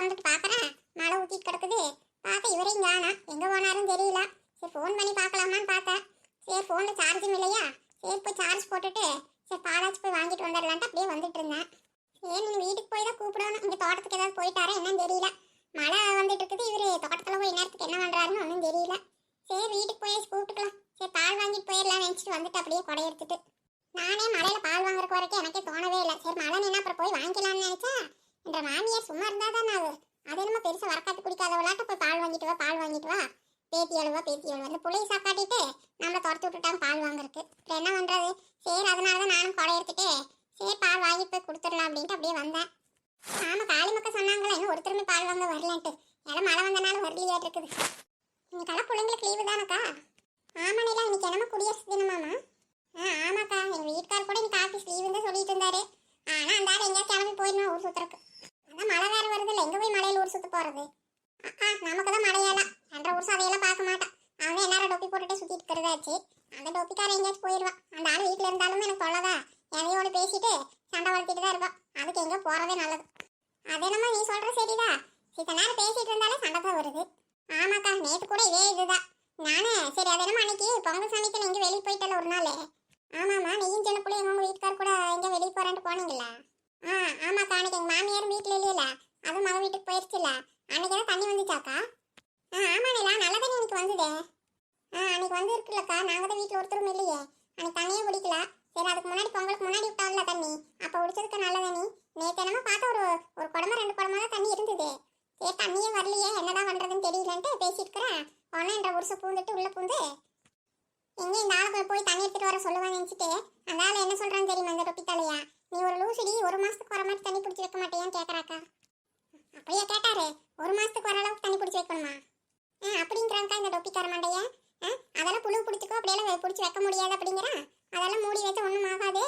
திறந்துட்டு பார்க்குறேன் மழை ஊத்திட்டு கிடக்குது. பார்க்க இவரையும் காணா எங்க போனாருன்னு தெரியல. சரி ஃபோன் பண்ணி பார்க்கலாமான்னு பார்த்தேன். சரி ஃபோனில் சார்ஜும் இல்லையா? சரி போய் சார்ஜ் போட்டுட்டு சரி பாலாச்சு போய் வாங்கிட்டு வந்துடலான்ட்டு அப்படியே வந்துட்டு இருந்தேன் சரி நீ வீட்டுக்கு போய் தான் கூப்பிடணும் இங்கே தோட்டத்துக்கு ஏதாவது போயிட்டாரா என்னன்னு தெரியல மழை வந்துட்டு இருக்குது இவரு தோட்டத்தில் போய் நேரத்துக்கு என்ன பண்ணுறாருன்னு ஒன்றும் தெரியல சரி வீட்டுக்கு போய் கூப்பிட்டுக்கலாம் சரி பால் வாங்கிட்டு போயிடலாம்னு நினச்சிட்டு வந்துட்டு அப்படியே கொடை எடுத்துட்டு நானே மழையில் பால் வாங்குறக்கு வரைக்கும் எனக்கே தோணவே இல்லை சரி மழை நின்னா அப்புறம் போய் வாங்கிக்கலாம்னு நினச்சா என்ற மாமியார் சும்மா இருந்தால் தானே அது அது என்னமோ பெருசாக வரக்காட்டு குடிக்காதவளாட்ட போய் பால் வாங்கிட்டு வா பால் வாங்கிட்டு வா பேத்தி எழுவா பேத்தி எழுவா அந்த புள்ளையை சாக்காட்டிட்டு நம்மளை துரத்து விட்டுட்டாங்க பால் இப்போ என்ன பண்ணுறது சரி அதனால தான் நானும் கொடை எடுத்துட்டு சரி பால் வாங்கிட்டு போய் கொடுத்துடலாம் அப்படின்ட்டு அப்படியே வந்தேன். ஆமா காளி மக்கள் சொன்னாங்களே இன்னும் ஒருத்தருமே பால் வாங்க வரலன்ட்டு. எல்லாம் மழை வந்தனால வரலையாட்டு இருக்குது இன்னைக்கெல்லாம் பிள்ளைங்களுக்கு லீவு தானக்கா? ஆமா நிலா இன்னைக்கு என்னமோ குடியரசு தினமாமா. ஆ ஆமாக்கா எங்கள் வீட்டுக்கார் கூட இன்னைக்கு ஆஃபீஸ் லீவுன்னு தான் சொல்லிட்டு இருந்தாரு. ஆனால் அந்த ஆள் எங்கேயா கிளம்பி போயிடணும் ஊர் சுற்றுறக்கு அதான் மழை வேறு வருது இல்லை எங்கே போய் மழையில ஊர் சுற்ற போகிறது ஆ நமக்கு தான் மழையால. ரெண்டரை வருஷம் அதையெல்லாம் பார்க்க மாட்டான் அவன் எல்லாரும் டொப்பி போட்டுட்டு சுற்றிட்டு இருக்கிறதாச்சு. அந்த டொப்பிக்காரன் எங்கேயாச்சும் போயிடுவான். அந்த ஆள் வீட்டில் இருந்தாலுமே எனக்கு தொல்லதான் எதையோட பேசிட்டு சண்டை வளர்த்திட்டு தான் இருப்பான் அதுக்கு எங்கே போகிறதே நல்லது. அது என்னமோ நீ சொல்கிற சரிதா. சித்த நேரம் பேசிட்டு இருந்தாலே சண்டை தான் வருது. ஆமாக்கா நேற்று கூட இதே இதுதான். நானே சரி அது என்னமோ அன்னைக்கு பொங்கல் சமயத்தில் எங்க வெளியே போயிட்டல ஒரு நாள். ஆமாம்மா நீயும் சின்ன பிள்ளை எங்கள் வீட்டுக்கார் கூட எங்கே வெளியே போகிறேன்ட்டு போனீங்களா? ஆ ஆமாக்கா அன்னைக்கு எங்கள் மாமியார் வீட்டில் இல்லையில. அதுவும் மக வீட்டுக்கு போயிருச்சுல. அன்னைக்கு தான் தண்ணி வந்துச்சாக்கா? ஆ ஆமாண்ணா நல்லா தண்ணி எனக்கு வந்ததே. ஆ அன்னைக்கு வந்து இருக்குல்லக்கா நாங்க தான் வீட்டில் ஒருத்தரும் இல்லையே. அன்னைக்கு தண்ணியே குடிக்கல. சரி அதுக்கு முன்னாடி பொங்கலுக்கு முன்னாடி விட்டால தண்ணி. அப்போ குடிச்சதுக்கு நல்ல தண்ணி. நேற்று என்னமோ பார்த்தா ஒரு ஒரு குடமா ரெண்டு குடமா தான் தண்ணி இருந்தது. சரி தண்ணியே வரலையே. என்னதான் பண்றதுன்னு தெரியலன்ட்டு பேசிட்டு இருக்கிறேன். உடனே என்ற வருஷம் பூந்துட்டு உள்ள பூந்து எங்க இந்த ஆளுக்குள்ள போய் தண்ணி எடுத்துட்டு வர சொல்லுவான்னு நினைச்சிட்டு அந்த ஆள் என்ன சொல்றான்னு தெரியுமா இந்த ரொட்டி தலையா? நீ ஒரு லூசுடி ஒரு மாசத்துக்கு வர மாதிரி தண்ணி பிடிச்சிருக்க மாட்டேன்னு மாட்டேயான்னு கேக்குறாக்கா. அப்படியே கேட்டாரு. ஒரு மாசத்துக்கு வர அளவுக்கு தண்ணி பிடிச்சி வைக்கணுமா? ஆ அப்படிங்கிறாங்க இந்த டொப்பிக்கார தர ஆ, அதெல்லாம் புழு பிடிச்சிக்கோ. அப்படியெல்லாம் பிடிச்சி வைக்க முடியாது அப்படிங்கிறான் அதெல்லாம் மூடி வச்சு ஒன்றும் ஆகாது.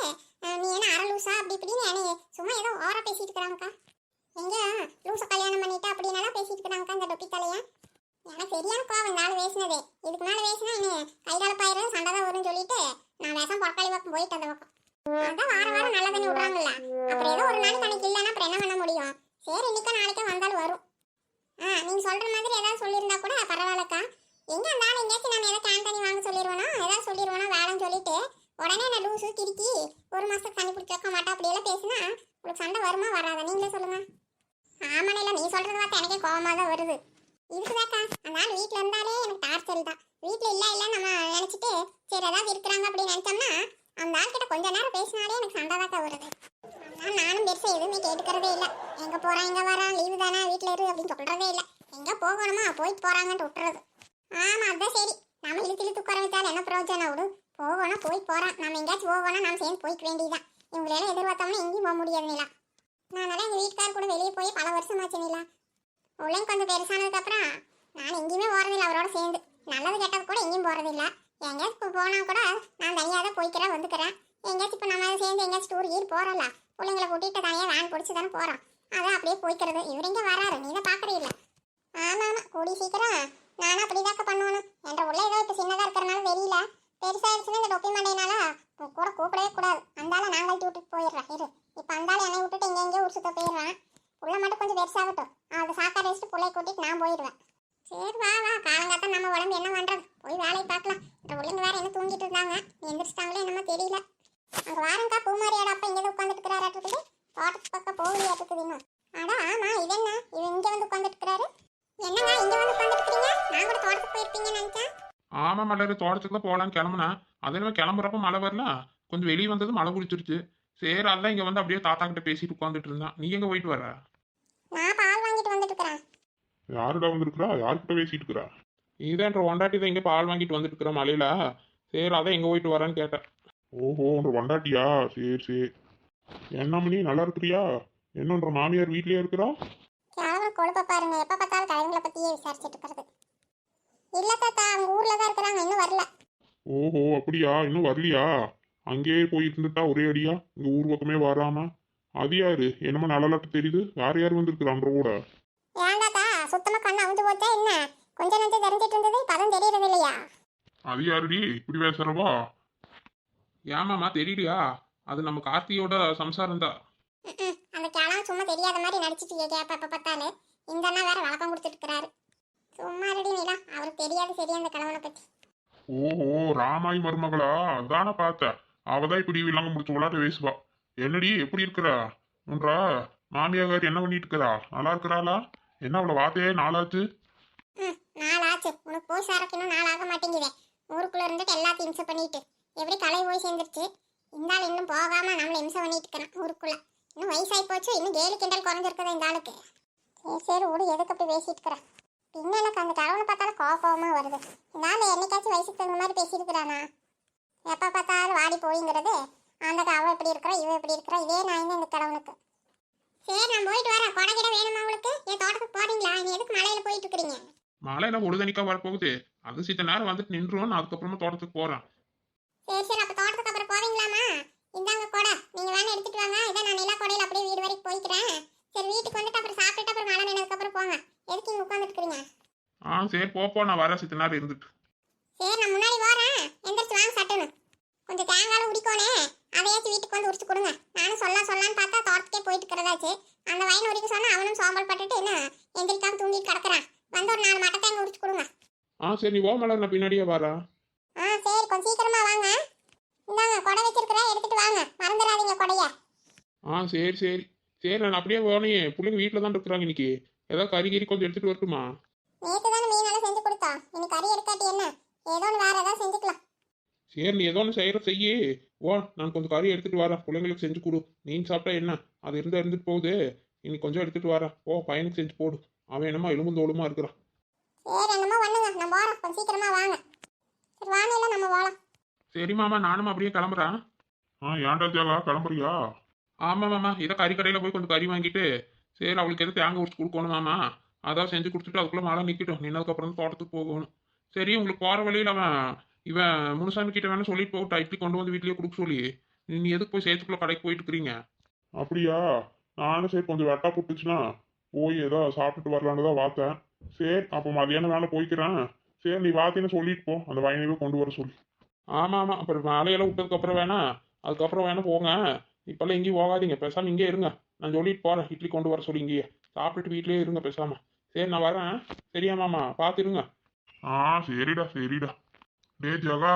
நீ என்ன அரை லூசா? அப்படி இப்படின்னு என்னை சும்மா ஏதோ ஓரா பேசிட்டு இருக்கிறாங்கக்கா. எங்க? லூசை கல்யாணம் பண்ணிட்டா அப்படின்னாலாம் பேசிட்டு இருக்கிறாங்கக்கா இந்த டொப்பி தலைய. எனக்கு சரியான கோவம் இந்த ஆள் பேசினது. இதுக்கு மேலே பேசினா என்ன கைகால பாயிரம் சண்டை தான் வரும்னு சொல்லிட்டு நான் விஷம் பொற்காளி பக்கம் போயிட்டு அந்த பக்கம். அதான் வாரம் வாரம் நல்லா தண்ணி விடுறாங்கல்ல. அப்புறம் ஏதோ ஒரு நாளைக்கு அன்னைக்கு இல்லைன்னா அப்புறம் என்ன பண்ண முடியும்? சரி இன்னைக்கா நாளைக்கா வந்தாலும் வரும். ஆ நீங்கள் சொல்கிற மாதிரி ஏதாவது சொல்லியிருந்தா கூட பரவாயில்லக்கா. எங்க இருந்தாலும் எங்கேயாச்சும் நம்ம ஏதாவது கேன் தண்ணி வாங்க சொல்லிடுவேனா ஏதாவது சொல்லிடுவேனா வேலைன்னு சொல்லிட்டு. உடனே நான் லூசு கிறுக்கி ஒரு மாதம் தண்ணி பிடிக்க வைக்க மாட்டா அப்படியெல்லாம் பேசினா உங்களுக்கு சண்டை வருமா வராதா? நீங்களே சொல்லுங்க. ஆமாண்ணே இல்லை நீ சொல்றது பார்த்து எனக்கே கோபமாக தான் வருது. இருக்குதாக்கா அந்த ஆள் வீட்டில் இருந்தாலே எனக்கு டார்ச்சல் தான். வீட்டில் இல்லை இல்லை நம்ம நினச்சிட்டு சரி ஏதாவது இருக்கிறாங்க அப்படின்னு நினச்சோம்னா அந்த ஆள்கிட்ட கொஞ்ச நேரம் பேசினாலே எனக்கு சண்டை தாக்கா வருது. ஆனால் நானும் பெருசாக எதுவுமே கேட்டுக்கிறதே இல்லை. எங்கே போகிறான் எங்கே வரான் லீவு தானே வீட்டில் இரு அப்படின்னு சொல்கிறதே இல்லை. எங்கே போகணுமா போயிட்டு போகிறாங்கன்ட்டு விட்டுறது. ஆமாம் அதான் சரி. நம்ம இழுத்து இழுத்து உட்கார வச்சாலும் என்ன பிரயோஜனம் விடு போகணும் போய் போகிறான் நம்ம எங்கேயாச்சும் போகணும் நம்ம சேர்ந்து போய்க்க வேண்டியதுதான். இவங்களெல்லாம் எதிர்பார்த்தோம்னா எங்கேயும் போக முடியாது நிலா. நானெல்லாம் எங்கள் வீட்டுக்கார் கூட வெளியே போய் பல வருஷமாச்சு நிலா. உள்ளே கொஞ்சம் பெருசானதுக்கப்புறம் நான் எங்கேயுமே போகிறதில்ல அவரோட சேர்ந்து. நல்லது கெட்டது கூட எங்கேயும் போகிறதில்ல எங்கேயாச்சும் போனால் கூட நான் தனியாக தான் போய்க்கிறேன் வந்துக்கிறேன் எங்கேயாச்சும் இப்போ நம்ம சேர்ந்து எங்கேயாச்சும் டூர் கீர் போகிறோம்ல பிள்ளைங்களை கூட்டிகிட்டு தனியாக வேன் பிடிச்சி தானே போகிறோம் அதான் அப்படியே போய்க்கிறது. இவர் இங்கே வராரு. நீ தான் பார்க்கறே இல்லை ஆமாம் கூடி சீக்கிரம் நானும் அப்படிதாக்க பண்ணணும் என்ற உள்ள ஏதோ இப்போ சின்னதாக இருக்கிறனால தெரியல பெருசாகிடுச்சுன்னா இந்த டொப்பி மண்டையினால உன் கூட கூப்பிடவே கூடாது அந்தால நான் கழட்டி விட்டுட்டு போயிடுறேன் இரு இப்போ அந்தால என்னை விட்டுட்டு எங்கே எங்கேயோ ஊர் சுத்த போயிடுறான் உள்ள மட்டும் கொஞ்சம் பெருசாகட்டும் அதை சாக்காடு வச்சுட்டு பிள்ளைய கூட்டிட்டு நான் போயிடுவேன் சரி வா வா காலங்காத்தான் நம்ம உடம்பு என்ன பண்றது போய் வேலையை பார்க்கலாம் இந்த பிள்ளைங்க வேற என்ன தூங்கிட்டு இருந்தாங்க எந்திரிச்சிட்டாங்களோ என்னமோ தெரியல அங்க வாரங்கா பூமாரியோட அப்பா இங்கே உட்காந்துட்டு இருக்கிறாராட்டுக்குது தோட்டத்து பக்கம் போகலையாட்டுக்குது இன்னும் அடா ஆமா இது என்ன இது இங்க வந்து உட்காந்துட்டு இருக்கிறாரு என்னங்க இங்க வந்து உட்காந்துட்டு இருக்கீங்க நான் கூட தோட்டத்துக்கு போயிருப்பீங்கன்னு நினைச்சேன் ஆமா மலர் தோட்டத்துக்கு தான் போகலான்னு கிளம்புனேன். அது என்ன கிளம்புறப்ப மழை வரல. கொஞ்சம் வெளியே வந்தது மழை குடிச்சிருச்சு. சரி அதான் இங்க வந்து அப்படியே தாத்தா கிட்ட பேசிட்டு உட்காந்துட்டு இருந்தான். நீ எங்க போயிட்டு வர? நான் பால் வாங்கிட்டு வந்துட்டு இருக்கிறேன். யாருடா வந்திருக்கிறா? யார்கிட்ட பேசிட்டு இருக்கிறா? இதன்ற ஒண்டாட்டி தான் இங்க பால் வாங்கிட்டு வந்துட்டு இருக்கிற மலையில சரி அதான் எங்க போயிட்டு வரேன்னு கேட்டேன். ஓஹோ உன்ற வண்டாட்டியா சரி சரி. என்ன மணி நல்லா இருக்கிறியா? என்னன்ற மாமியார் வீட்லயே இருக்கிறா? கேவல கொழுப்ப பாருங்க. எப்ப பார்த்தாலும் கழுங்களை பத்தியே விசாரிச்சுட்டு இருக்கிறது. ஊர்ல தான் இருக்கிறாங்க இன்னும் வரல. ஓஹோ அப்படியா? இன்னும் வரலையா? அங்கேயே போய் இருந்துட்டா ஒரே அடியா? இங்க ஊர் பக்கமே வராம? அது யாரு? என்னமோ நல்லலாட்டு தெரியுது. வேற யார் வந்திருக்கிறான்ற கூட ஏன் தாத்தா சுத்தமா கண்ணு அவுந்து போச்சா என்ன? கொஞ்ச நேரத்தை தெரிஞ்சிட்டு இருந்தது பதம் தெரியறது இல்லையா? அது யாருடி? இப்படி பேசுறவா? ஏமாமா தெரியலையா? அது நம்ம கார்த்தியோட சம்சாரம் தான். அந்த கிழமை சும்மா தெரியாத மாதிரி நடிச்சிட்டு கேப்ப எப்ப பார்த்தாலும் இந்த அண்ணா வேற வழக்கம் கொடுத்துட்டு இருக்கிறாரு சும்மா ரெடி நீலா அவருக்கு தெரியாது சரி அந்த கிழவனை பத்தி. ஓஹோ ராமாய் மருமகளா? அதான பார்த்தேன். அவதான் இப்படி விலங்க முடிச்சு விளாட்டு பேசுவா. என்னடி எப்படி இருக்கிறா? உன்றா மாமியார் என்ன பண்ணிட்டு இருக்கிறா? நல்லா இருக்கிறாளா? என்ன அவளை வார்த்தையே நாளாச்சு? நாளாச்சு. உனக்கு போய் சாரக்கு இன்னும் நாள் ஆக மாட்டேங்குதே. ஊருக்குள்ள இருந்துட்டு எல்லாத்தையும் இம்சை பண்ணிட்டு. எப்படி கலை போய் சேர்ந்துருச்சு? இந்த ஆள் இன்னும் போகாம நம்மள இம்சை பண்ணிட்டு இருக்கிறான் ஊருக்குள்ள. இன்னும் வயசாகி போச்சு இன்னும் கேலி கிண்டல் குறைஞ்சிருக்குதா இந்த ஆளுக்கு. சரி சரி விடு. எதுக்கு அப்படி பேசிட்டு இருக்கிறேன் பின்ன எனக்கு அந்த கடவுளை பார்த்தாலும் கோபமா வருது. ஆள் என்னைக்காச்சும் வயசுக்கு தகுந்த மாதிரி பேசியிருக்கிறானா? எப்போ பார்த்தாலும் வாடி போயிங்கிறது அந்த அவ எப்படி இருக்கிறா இவ எப்படி இருக்கிறா இதே நான் இந்த கடவுளுக்கு சரி நான் போயிட்டு வரேன். கொடை கிட வேணுமா உங்களுக்கு? என் தோட்டத்துக்கு போறீங்களா? நீ எதுக்கு மலையில போயிட்டு இருக்கிறீங்க? மழையில பொழுதனிக்கா வரப்போகுது. அது சித்த நேரம் வந்துட்டு நின்றுவோம் நான் அதுக்கப்புறமா தோட்டத்துக்கு போறேன். சரி சரி அப்ப தோட்டத்துக்கு அப்புறம் போவீங்களாமா இந்தாங்க கொடை. நீங்க வேணா எடுத்துட்டு வாங்க. இதை நான் நிலா கொடையில அப்படியே வீடு வரைக்கும் போய்க்கிறேன். சரி வீட்டுக்கு வந்துட்டு அப்புறம் சாப்பிட்டுட்டு அப்புறம் மழை நினைவுக்கு அப்புறம் போங்க. எதுக்கு இங்க ஆ சரி போப்போ நான் வரேன் சித்த நேரம் இருந்துட்டு. சரி நான் முன்னாடி போறேன் எந்திரிச்சு வாங்க சட்டுன்னு கொஞ்சம் தேங்காய் உடிக்கோனே அதையாச்சும் வீட்டுக்கு வந்து உரிச்சு கொடுங்க. நானும் சொல்லலாம் சொல்லலான்னு பார்த்தா தோட்டத்துக்கே போயிட்டு இருக்கிறதாச்சு. அந்த வயன் உரிக்க சொன்னா அவனும் சோம்பல் பட்டுட்டு என்ன எந்திரிக்காம தூங்கிட்டு கிடக்குறான். வந்து ஒரு நாலு மட்டை தேங்காய் உரிச்சு கொடுங்க. ஆ சரி நீ ஓ மலர் நான் பின்னாடியே வரேன். ஆ சரி கொஞ்சம் சீக்கிரமா வாங்க. இந்தாங்க கொடை வச்சிருக்கிறேன் எடுத்துட்டு வாங்க. மறந்துடாதீங்க கொடைய. ஆ சரி சரி. சரி நான் அப்படியே போனே பிள்ளைங்க வீட்டில் தான் இருக்கிறாங்க இன்னைக்கு. ஏதாவது கறி கறி கொஞ்சம் எடுத்துட்டு வரட்டுமா? நேத்து தானே மீன் எல்லாம் செஞ்சு கொடுத்தோம் இன்னைக்கு கறி எடுக்காட்டி என்ன? ஏதோ ஒன்று வேற ஏதாவது செஞ்சுக்கலாம். சரி நீ ஏதோ ஒன்று செய்கிற செய்யி. ஓ நான் கொஞ்சம் கறி எடுத்துட்டு வரேன். பிள்ளைங்களுக்கு செஞ்சு கொடு. நீ சாப்பிட்டா என்ன? அது இருந்தால் இருந்துட்டு போகுது. இன்னைக்கு கொஞ்சம் எடுத்துட்டு வரேன். ஓ பையனுக்கு செஞ்சு போடு. அவன் என்னமா எலும்பு தோலுமா இருக்கிறான். சரி என்னமோ பண்ணுங்க. நான் போறேன். கொஞ்சம் சீக்கிரமா வாங்க. சரி வாங்க இல்ல நம்ம சரி மாமா நானும் அப்படியே கிளம்புறேன். ஆ ஏன்டா தியாகா கிளம்புறியா? ஆமாம் மாமா. இதை கறி கடையில் போய் கொஞ்சம் கறி வாங்கிட்டு சரி அவளுக்கு எது தேங்காய் உரிச்சு கொடுக்கணும் மாமா? அதான் செஞ்சு கொடுத்துட்டு அதுக்குள்ளே மழை நிற்கட்டும் நின்னதுக்கப்புறம் தோட்டத்துக்கு போகணும். சரி உங்களுக்கு போகிற வழியில் அவன் இவன் முனுசாமி கிட்ட வேணா சொல்லிட்டு போகட்டா இட்லி கொண்டு வந்து வீட்லயே கொடுக்க சொல்லி. நீ எதுக்கு போய் சேர்த்துக்குள்ள கடைக்கு போயிட்டு இருக்கிறீங்க அப்படியா? நானும் சரி கொஞ்சம் வெட்டா புட்டுச்சுன்னா போய் ஏதோ சாப்பிட்டுட்டு வரலான்னு தான் பார்த்தேன். சரி அப்போ மதியானம் வேலை போய்க்கிறேன். சரி நீ வாத்தின்னு சொல்லிட்டு போ. அந்த வயனையும் கொண்டு வர சொல்லி. ஆமாம் ஆமாம் அப்புறம் வேலையெல்லாம் விட்டதுக்கப்புறம் வேணா அதுக்கப்புறம் வேணா போங்க. இப்போல்லாம் எங்கேயும் போகாதீங்க. பேசாமல் இங்கே இருங்க. நான் சொல்லிட்டு போகிறேன் இட்லி கொண்டு வர சொல்லி இங்கேயே. சாப்பிட்டுட்டு வீட்லயே இருங்க பேசாமல் சரி நான் வரேன் சரியா மாமா? பார்த்துருங்க ஆ சரிடா சரிடா. டே ஜகா.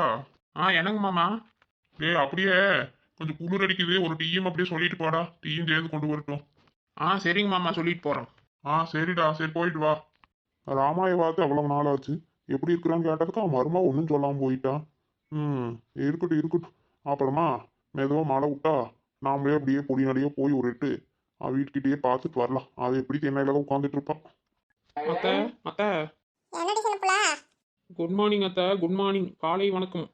ஆ என்னங்க மாமா? டேய் அப்படியே. கொஞ்சம் குளிர் அடிக்குது. ஒரு டீயும் அப்படியே சொல்லிட்டு போடா. டீயும் சேர்ந்து கொண்டு வரட்டும். ஆ சரிங்க மாமா. சொல்லிட்டு போகிறோம் ஆ சரிடா சரி போயிட்டு வா. ராமாய பார்த்து அவ்வளவு நாள் ஆச்சு எப்படி இருக்கிறான்னு கேட்டதுக்கு அவன் மருமா ஒன்றும் சொல்லாமல் போயிட்டான் ம் இருக்கட்டும் இருக்கட்டும். அப்புறமா மெதுவாக மழை விட்டா நாமளே அப்படியே பொடி நடையே போய் ஒரு எட்டு அவன் வீட்டுக்கிட்டேயே பார்த்துட்டு வரலாம். அது எப்படி தென்னையில தான் உட்காந்துட்டு இருப்பான் அத்தை அத்தை. என்னடி சின்னப்புல குட் மார்னிங் அத்தை. குட் மார்னிங் காலை வணக்கம்.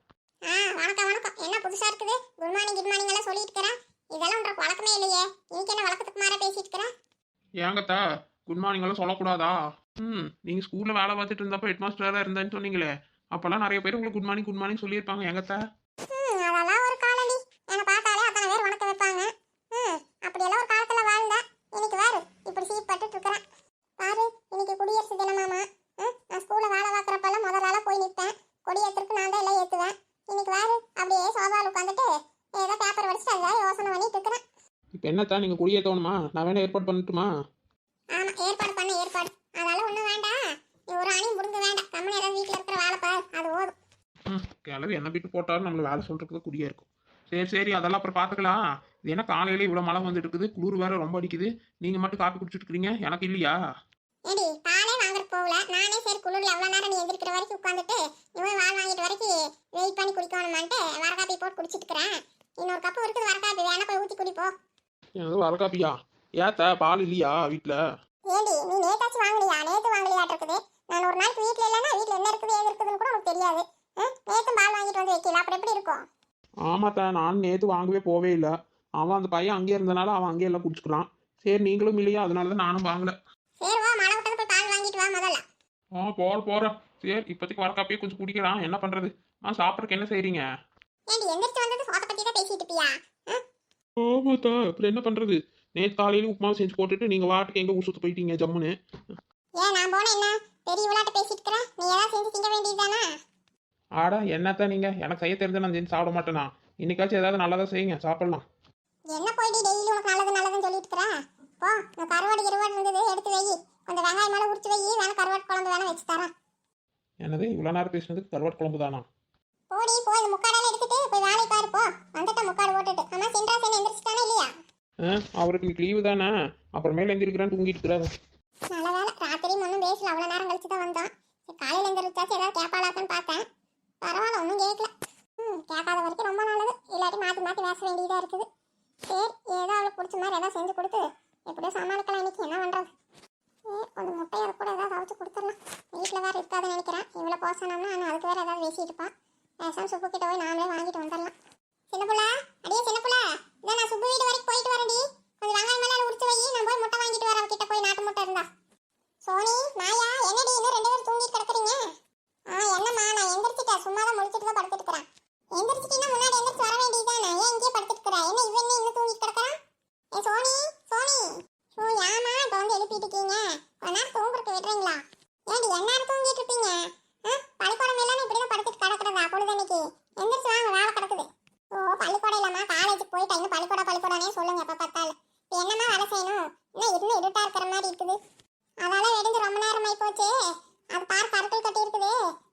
ஆ வணக்கம் வணக்கம். என்ன புதுசா இருக்குது? குட் மார்னிங் குட் மார்னிங் எல்லாம் சொல்லிட்டு இருக்கிறேன் இதெல்லாம் உனக்கு வழக்கமே இல்லையே. இன்னைக்கு என்ன வழக்கத்துக்கு மாற பேசிட்டு இருக்கிறேன் ஏங்கத்தா குட் மார்னிங் எல்லாம் சொல்லக்கூடாதா? ம் நீங்கள் ஸ்கூலில் வேலை பார்த்துட்டு இருந்தப்போ ஹெட் மாஸ்டராக இருந்தேன்னு சொன்னீங்களே. அப்போல்லாம் நிறைய பேர் உங்களுக்கு குட் மார்னிங் குட் மார்னிங் சொல்லியிருப்பாங்க. எங்கத்தா ம் அதெல்லாம் ஒரு காலடி என்னை பார்த்தாலே அத்தனை பேர் வணக்கம் வைப்பாங்க ம் அப்படியெல்லாம் ஒரு காலத்துல வாழ்ந்தேன் இன்னைக்கு வேறு இப்படி சீட் பட்டுட்டு இருக்கிறேன் பாரு இன்னைக்கு குடியரசு தினமாமா ம், நான் ஸ்கூல்ல வேலை பார்க்குறப்பெல்லாம் முதல் ஆளா போய் நிற்பேன் கொடியேற்றுக்கு நான் தான் எல்லாம் ஏற்றுவேன் இன்னைக்கு வேறு அப்படியே சோபாவில் உட்காந்துட்டு ஏதோ பேப்பர் படிச்சுட்டு அதை யோசனை பண்ணிட்டு இருக்கிறேன் என்னத்தா நீங்கள் குடியேற்றணுமா நான் வேணா ஏற்பாடு பண்ணட்டுமா? ஆமா ஏற்பாடு பண்ண ஏற்பாடு. அதெல்லாம் ஒண்ணும் வேண்டாம் நீ ஒரு அணி முடுங்க வேண்டாம் கம்மனி ஏதாவது வீட்டுல இருக்கிற வேலை பாரு அது போதும். ம் கிளவி என்ன விட்டு போட்டாலும் நம்மளை வேலை சொல்கிறதுக்கு குடியாக இருக்கும். சரி சரி அதெல்லாம் அப்புறம் பார்த்துக்கலாம் இது என்ன காலையில இவ்வளோ மழை வந்துட்டு இருக்குது குளிர் வேற ரொம்ப அடிக்குது. நீங்கள் மட்டும் காப்பி குடிச்சிட்டு இருக்கிறீங்க? எனக்கு இல்லையா? ஏடி பாலே வாங்குறதுக்கு போகல. நானே சரி குளிர்ல எவ்வளவு நேரம் நீ எந்திரிக்கிற வரைக்கும் உட்காந்துட்டு இவன் வால் வாங்கிட்டு வரைக்கும் வெயிட் பண்ணி குடிக்கணுமான்ட்டு வரகாப்பி போட்டு குடிச்சிட்டு இருக்கிறேன். இன்னொரு கப்பு இருக்குது வரகாப்பி. வேணா போய் ஊத்தி குடிப்போ. எனக்கு வர காப்பியா ஏத்தா பால் இல்லையா வீட்டில் ஏண்டி நீ நேத்தாச்சும் வாங்கலையா நேத்து வாங்கலையாட்டு இருக்குது. நான் ஒரு நாளைக்கு வீட்ல இல்லைன்னா வீட்ல என்ன இருக்குது ஏது இருக்குதுன்னு கூட உனக்கு தெரியாது. ஆ? நேத்தும் பால் வாங்கிட்டு வந்து வைக்கல. அப்புறம் எப்படி இருக்கும்? ஆமாத்தா நான் நேற்று வாங்கவே போவே இல்லை. அவன் அந்த பையன் அங்கேயே இருந்தனால அவன் அங்கேயே எல்லாம் குடிச்சுக்கிறான். சரி நீங்களும் இல்லையா? அதனால தான் நானும் வாங்கல. சரி வா மழை விட்டது போய் பால் வாங்கிட்டு வா முதல்ல. ஆ போற போகிறேன் சரி இப்போதைக்கு வர காப்பியே கொஞ்சம் குடிக்கிறான். என்ன பண்ணுறது ஆ சாப்பிட்றதுக்கு என்ன செய்றீங்க? ஏண்டி எந்திரிச்சு வந்தது சோத்தை பத்தி தான் பேசிட்டு இருப்பியா? ஆமாத்தா அப்புறம் என்ன பண்ணுறது நேற்று காலையில உப்புமா செஞ்சு போட்டுட்டு நீங்கள் வாட்டுக்கு எங்கே ஊர் சுத்த போயிட்டீங்க ஜம்முன்னு? ஏன் நான் போன என்ன? பெரிய விளையாட்டு பேசிட்டு நீ ஏதாவது செஞ்சு திங்க ஆடா என்னத்தான் நீங்கள் எனக்கு செய்ய தெரிஞ்ச நான் செஞ்சு சாப்பிட மாட்டேனா? இன்னைக்காச்சும் ஏதாவது நல்லதாக செய்யுங்க சாப்பிட்லாம். என்ன போயிட்டு டெய்லி உனக்கு நல்லது நல்லதுன்னு சொல்லிட்டு இருக்கிற? போ இந்த கருவாடு கிருவாடு இருந்தது எடுத்து வை. கொஞ்சம் வெங்காயம் மேலே உரிச்சு வை. வேணா கருவாடு குழம்பு வேணா வச்சு தரேன். என்னது இவ்வளோ நேரம் பேசுனதுக்கு கருவாட்டு குழம்பு தானா? போடி போய் இந்த முக்காடெல்லாம் எடுத்துட்டு போய் வேலையை பாரு போ. வந்துட்ட முக்காடு போட்டுட்டு. ஆமா சின்ராசன் எந்திரிச்சிட்டானா இல்லையா? ஆ அவருக்கு லீவு தானே? அப்புறமேல எந்திரிக்கிறான்னு தூங்கிட்டு இருக்கிறாரு நல்ல வேலை. ராத்திரியும் ஒன்றும் பேசல. அவ்வளோ நேரம் கழிச்சு தான் வந்தான். சரி காலையில் எந்திரிச்சாச்சு. ஏதாவது கேட்பாளாக்கன்னு பார்த்தேன். பரவாயில்ல ஒன்றும் கேட்கல. ம் கேட்காத வரைக்கும் ரொம்ப நல்லது. இல்லாட்டி மாற்றி மாற்றி பேச வேண்டியதாக இருக்குது. சரி ஏதோ அவளுக்கு பிடிச்ச மாதிரி ஏதாவது செஞ்சு கொடுத்து எப்படியோ சமாளிக்கலாம். இன்னைக்கு என்ன பண்ணுறது கொஞ்சம் முட்டையை அது கூட ஏதாவது அவிச்சு கொடுத்துடலாம். வீட்டில் வேறு இருக்காதுன்னு நினைக்கிறேன். இவ்வளோ போசனம்னா நான் அதுக்கு வேறு ஏதாவது பேசிட்டு இருப்பான். பேசாம சுப்பு கிட்ட போய் நாமளே வாங்கிட்டு வந்துடலாம் சின்ன புள்ள அடியே சின்ன புள்ள இதான் நான் சுப்பு வீடு வரைக்கும் போயிட்டு வரேன்டி கொஞ்சம் வெங்காயம் மேலே உரிச்சு வை நான் போய் முட்டை வாங்கிட்டு வரேன் அவகிட்ட போய் நாட்டு முட்டை இருந்தா சோனி மாயா என்னடி இன்னும் ரெண்டு பேரும் தூங்கிட்டு கிடக்குறீங்க ஆ என்னம்மா நான் எந்திரிச்சிட்டேன் சும்மா தான் முழிச்சிட்டு தான் படுத்துட்டு இருக்கிறேன் எந்திரிச்சிட்டீங்கன்னா முன்னாடி எந்திரிச்சு வர வேண்டியதுதானே ஏன் இங்கேயே படுத்துட்டு இருக்கிற என்ன இவன் என்ன இன்னும் தூங்கிட்டு கிடக்குறான் ஏ சோனி சோனி ஷோ ஏமா இப்போ வந்து எழுப்பிட்டு இருக்கீங்க கொஞ்ச நேரம் தூங்குறதுக்கு விடுறீங்களா ஏடி எந்நேரம் தூங்கிட்டு இருப்பீங்க ஆ பள்ளிக்கூடம் எல்லாமே இப்படி தான் படுத்துட்டு கிடக்குறதா பொழுதன்னைக்கு எந்திரிச்சு வாங்க வேலை கிடக்குது ஓ பள்ளிக்கூடம் இல்லம்மா காலேஜுக்கு போயிட்டா இன்னும் பள்ளிக்கூடம் பள்ளிக்கூடனே சொல்லுங்க எப்போ பார்த்தாலும் இப்போ என்னம்மா வேலை செய்யணும் இன்னும் இன்னும் இருட்டா இருக்கிற மாதிரி இருக்குது அதால வெடிஞ்சு ரொம்ப நேரம் ஆகி போச்சு அது பார் கருக்கள் கட்டி இருக்குது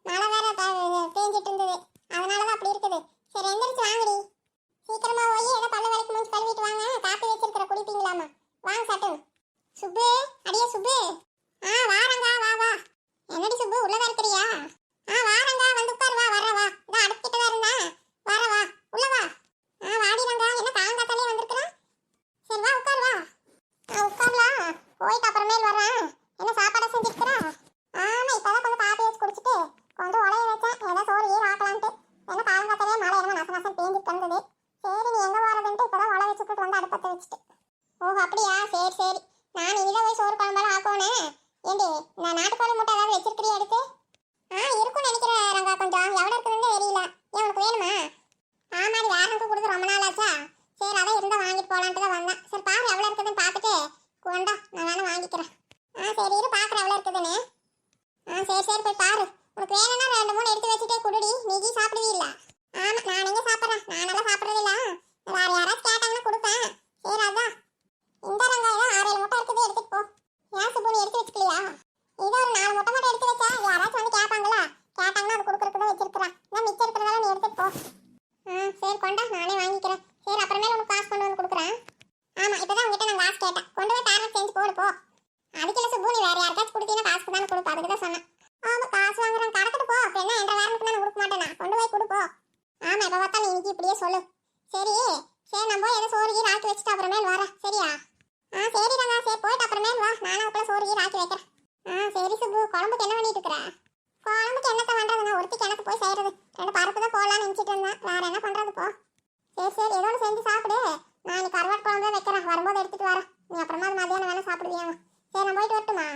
மழை வேற ப- பேஞ்சிட்டு இருந்தது அதனால தான் அப்படி இருக்குது சரி எந்திரிச்சு வாங்கடி சீக்கிரமா போய் ஏதோ பல்லு வலிக்கு மூஞ்சி கழுவிட்டு வாங்க காப்பி வச்சிருக்கிற குடிப்பீங்களாமா வாங்க சட்டு சுப்பு அடியே சுப்பு ஆ வாரங்க வா வா என்னடி சுப்பு உள்ளதா இருக்கிறியா ஆ வாரங்க வந்து உட்கார் வா வர வா இதான் அடுத்துக்கிட்ட தான் இருந்தேன் வர வா உள்ள வா ஆ வாடிரங்க என்ன காலங்காத்தாலே வந்திருக்கிறேன் சரி வா உட்கார் வா ஆ உட்கார்லாம் போயிட்டு அப்புறமேல் வரேன் என்ன சாப்பாடு செஞ்சிருக்கிற ஆமா இப்பதான் கொஞ்சம் காப்பி வச்சு குடிச்சிட்டு கொஞ்சம் உலைய வச்சேன் ஏதோ சோறு ஈர ஆக்கலான்ட்டு என்ன காலங்காத்தாலே மழை என்னமோ நச நசம் பேஞ்சிட்டு இருந்தது சரி நீ எங்க போறதுன்ட்டு இப்பதான் உலை வச்சுட்டு வந்து அடுப்பத்தை வச்சுட்டு. ஓஹோ அப்படியா? சரி சரி. நான் இனிதான் போய் சோறு குழம்பெல்லாம் ஆக்கணும் ஏண்டி நான் நாட்டுக்கோழி முட்டை ஏதாவது வச்சிருக்கிறியா எடுத்து? ஆ இருக்கும்னு நினைக்கிறேன் ரங்கா கொஞ்சம். எவ்வளோ இருக்குதுன்னு தெரியல. ஏன் உனக்கு வேணுமா? ஆமாடி யாருக்கு கொடுத்து ரொம்ப நாள் ஆச்சா? சரி அதான் இருந்தால் வாங்கிட்டு போகலான்ட்டு தான் வந்தேன். சரி பாரு எவ்வளோ இருக்குதுன்னு பார்த்துட்டு. கொண்டா நான் வேணா வாங்கிக்கிறேன். ஆ சரி இரு பார்க்குறேன் எவ்வளோ இருக்குதுன்னு. ஆ சரி சரி போய் பாரு. உனக்கு வேணும்னா ரெண்டு மூணு எடுத்து வச்சுட்டே குடுடி. நீ சாப்பிடுவீ இல்ல ஆமா நான் எங்கே சாப்பிட்றேன். நானெல்லாம் சாப்பிட்றதில்ல இல்ல வேற யாராச்சும் கேட்டாங்கன்னா கொடுப்பேன் சரி அதான் இந்த ரங்காயம் ஆறு ஏழு முட்டை இருக்குது எடுத்துட்டு போ ஏன் சுப்பு நீ எடுத்து வச்சுக்கலையா இது ஒரு நாலு முட்டை மட்டும் எடுத்து வச்சா யாராச்சும் வந்து கேட்பாங்களா கேட்டாங்கன்னா அது கொடுக்கறதுக்கு தான் வச்சிருக்கிறேன் இன்னும் மிச்சம் இருக்கிறதால நீ எடுத்துட்டு போ ஆ சரி கொண்டா நானே வாங்கிக்கிறேன் சரி அப்புறமேல உனக்கு காசு கொண்டு வந்து கொடுக்குறேன் ஆமா இப்பதான் உங்ககிட்ட நான் காசு கேட்டேன் கொண்டு போய் பேரண்ட் செஞ்சு போடு போ அதுக்கு இல்ல சுப்பு நீ வேற யாருக்காச்சும் கொடுத்தீங்கன்னா காசு தானே கொடுப்ப அதுக்கு தான் சொன்னேன் ஆமா காசு வாங்குறேன் கடத்திட்டு போ அப்ப என்ன என்ற வேறனுக்கு நான் கொடுக்க மாட்டேனா கொண்டு போய் கொடு போ ஆமா இப்ப பார்த்தா நீ இன்னைக்கு இப்படியே சொல்லு சரி சரி நம்ம போய் ஏதோ சோறு கீரை ஆக்கி வச்சுட்டு அப்புறமேல் வரேன் சரியா? ஆ சரி ரங்கா சரி போயிட்டு அப்புறமேல் வா. நானும் அதுக்குள்ள சோறு கீரை ஆக்கி வைக்கிறேன். ஆ சரி சுப்பு குழம்புக்கு என்ன பண்ணிட்டு இருக்கிற? குழம்புக்கு என்னத்தை பண்றது? நான் ஒருத்தி கிணத்து போய் செய்கிறது ரெண்டு பருப்பு தான் போடலாம்னு நினைச்சிட்டு இருந்தேன். வேறு என்ன பண்ணுறது போ. சரி சரி ஏதோ ஒன்று செஞ்சு சாப்பிடு. நான் நீ கருவாட்டு குழம்பே வைக்கிறேன். வரும்போது எடுத்துட்டு வரேன். நீ அப்புறமா அது மதியானம் வேணால் சாப்பிடுவியாங்க. சரி நான் போயிட்டு வரட்டுமா?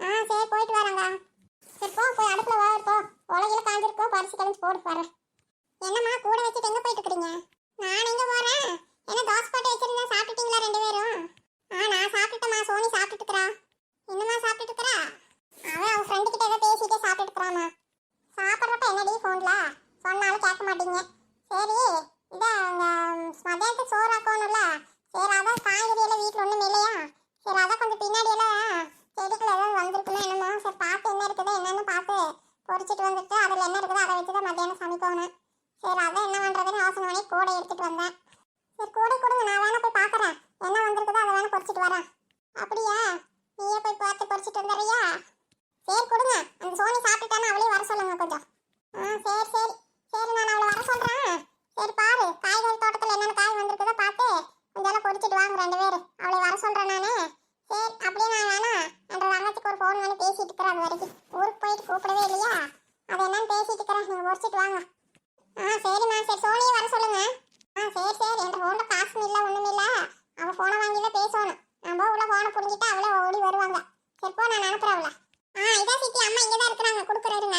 ஆ சரி போயிட்டு வரேங்க சரி போ போய் அடுப்பில் வா போ. உலகில காஞ்சிருக்கோம். பரிசு கழிஞ்சு போடு பாரு என்னம்மா கூட வச்சுட்டு எங்கே போயிட்டு இருக்கிறீங்க நான் எங்க போறேன் என்ன தோசை போட்டு வச்சிருந்தேன் சாப்பிட்டுட்டீங்களா ரெண்டு பேரும் ஆ நான் சாப்பிட்டுட்டேம்மா சோனி சாப்பிட்டுட்டு இருக்கிறா என்னம்மா சாப்பிட்டுட்டு இருக்கிறா அவன் அவன் ஃப்ரெண்டு கிட்ட ஏதோ பேசிட்டே சாப்பிட்டுட்டு இருக்கிறாமா சாப்பிட்றப்ப என்னடி ஃபோன்ல சொன்னாலும் கேட்க மாட்டீங்க சரி இந்த மதியானத்துக்கு சோறு ஆக்கணும்ல சரி அதான் காய்கறி எல்லாம் வீட்டில் ஒன்றும் இல்லையா சரி அதான் கொஞ்சம் பின்னாடி எல்லாம் செடிக்குள்ள ஏதாவது வந்திருக்குமோ என்னமோ சரி பார்த்து என்ன இருக்குது என்னன்னு பார்த்து பொரிச்சிட்டு வந்துட்டு அதில் என்ன இருக்குதோ அதை வச்சு தான் மத்தியானம் சமைக்கணும் சரி அதான் என்ன பண்ணுறதுன்னு யோசனை பண்ணி கூட எடுத்துட்டு வந்தேன். சரி கூட கொடுங்க நான் வேணா போய் பார்க்குறேன் என்ன வந்திருக்குதோ அதை வேணா பொறிச்சிட்டு வரேன். அப்படியா? நீயே போய் பார்த்து பொறிச்சிட்டு வந்துடுறியா? சரி கொடுங்க. அந்த சோனி சாப்பிட்டுட்டானே அவளையும் வர சொல்லுங்க கொஞ்சம். ஆ சரி சரி. சரி நான் அவளை வர சொல்கிறேன் சரி பாரு காய்கறி தோட்டத்தில் என்னென்ன காய் வந்திருக்குதோ பார்த்து கொஞ்சம் பொறிச்சிட்டு வாங்க ரெண்டு பேர் அவளை வர சொல்கிறேன் நான். சரி அப்படியே நான் வேணா அந்த தங்கச்சிக்கு ஒரு ஃபோன் பண்ணி பேசிட்டு இருக்கிறேன் அது வரைக்கும். ஊருக்கு போயிட்டு கூப்பிடவே இல்லையா? அது என்னன்னு பேசிட்டு இருக்கிறேன். நீங்கள் பொறிச்சிட்டு வாங்க. ஆ சரிம்மா சரி சோனியை வர சொல்லுங்க ஆ சரி சரி என் ஃபோனில் காசும் இல்லை ஒன்றும் இல்லை அவள் ஃபோனை வாங்கி தான் பேசணும் நம்ம உள்ள ஃபோனை ஓடி வருவாங்க. சரி போ நான் அனுப்புகிறேன் ஆ இதான் சித்தி. அம்மா இங்கே தான் இருக்கிறாங்க. கொடுக்குறாருங்க